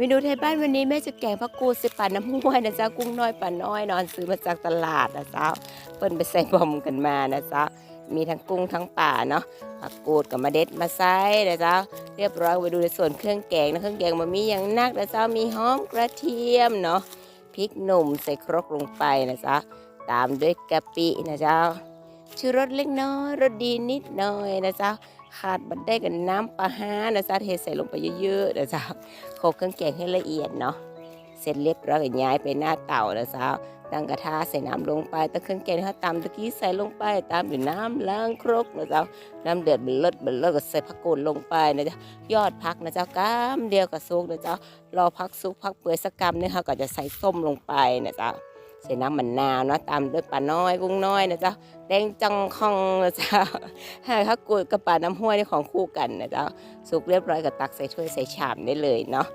เมนูไทยบ้านวันนี้แม่จะแกงผักกูส่ป่าน้ำห้วยนะจ๊ะกุ้งน้อยป่าน้อยนอนซื้อมาจากตลาดนะจ๊ะเปิ้นไปใส่บอมกันมานะจ๊ะมีทั้งกุ้งทั้งป่าเนาะผักกูดกับมะเด็ดมาใส่นะจ๊ะเรียบร้อยไปดูในส่วนเครื่องแกงนะเครื่องแกงมันมีอย่างนักนะจ๊ะมีหอมกระเทียมเนาะพริกหนุ่มใส่ครกลงไปนะจ๊ะตามด้วยกะปินะจ๊ะชูรสเล็กน้อยรสดีนิดหน่อยนะจ๊ะ ขาดบัดได้กับน้ำปลาฮานะจ๊ะเทใส่ลงไปเยอะๆนะจ๊ะโขลกเครื่องแกงให้ละเอียดเนาะเสร็จเรียบร้อยก็ย้ายไปหน้าเตาแล้วสาวตั้งกระทะใส่น้ำลงไปตะเครื่องแกงที่เขาตำตะกี้ใส่ลงไปตามด้วยน้ำล้างครกนะจ้าน้ำเดือดเบลเลิศเบลเลิศก็ใส่ผักกูดลงไปนะจ๊ะยอดพักนะจ้ากามเดียวกับซุกนะจ้ารอพักซุกพักเปื่อยสักกำเนี่ยเขาก็จะใส่ส้มลงไปนะจ้า ใส่น้ำมันนาวเนาะตามด้วยปลาน้อยกุ้งน้อยนะเจ้าแดงจังคองนะเจ้าให้ผักกูดกับปลาน้ำห้วยนี่ของคู่กันนะเจ้าสุกเรียบร้อยก็ตักใส่ถ้วยใส่ชามได้เลยเนาะ